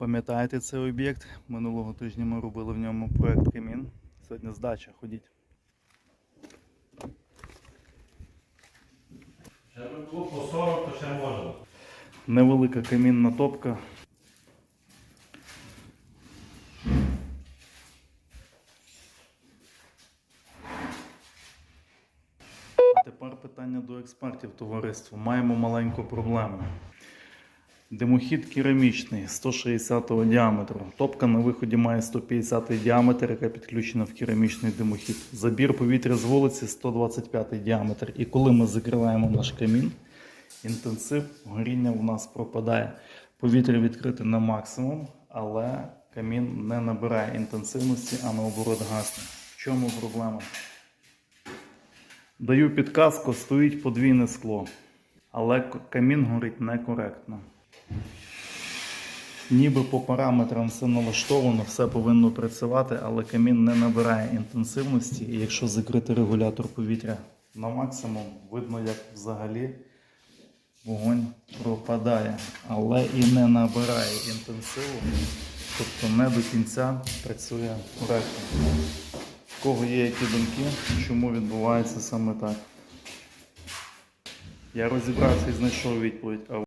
Пам'ятаєте цей об'єкт? Минулого тижня ми робили в ньому проект Камін. Сьогодні здача, ходіть. Ще було по 40, то ще можна. Невелика камінна топка. А тепер питання до експертів товариства. Маємо маленьку проблему. Димохід керамічний 160 діаметру. Топка на виході має 150 діаметр, яка підключена в керамічний димохід. Забір повітря з вулиці 125 діаметр. І коли ми закриваємо наш камін, інтенсив горіння у нас пропадає. Повітря відкрите на максимум, але камін не набирає інтенсивності, а наоборот гасне. В чому проблема? Даю підказку, стоїть подвійне скло, але камін горить некоректно. Ніби по параметрам все налаштовано, все повинно працювати, але камін не набирає інтенсивності. І якщо закрити регулятор повітря на максимум, видно, як взагалі вогонь пропадає, але і не набирає інтенсиву, тобто не до кінця працює коректно. В кого є які думки, чому відбувається саме так? Я розібрався і знайшов відповідь.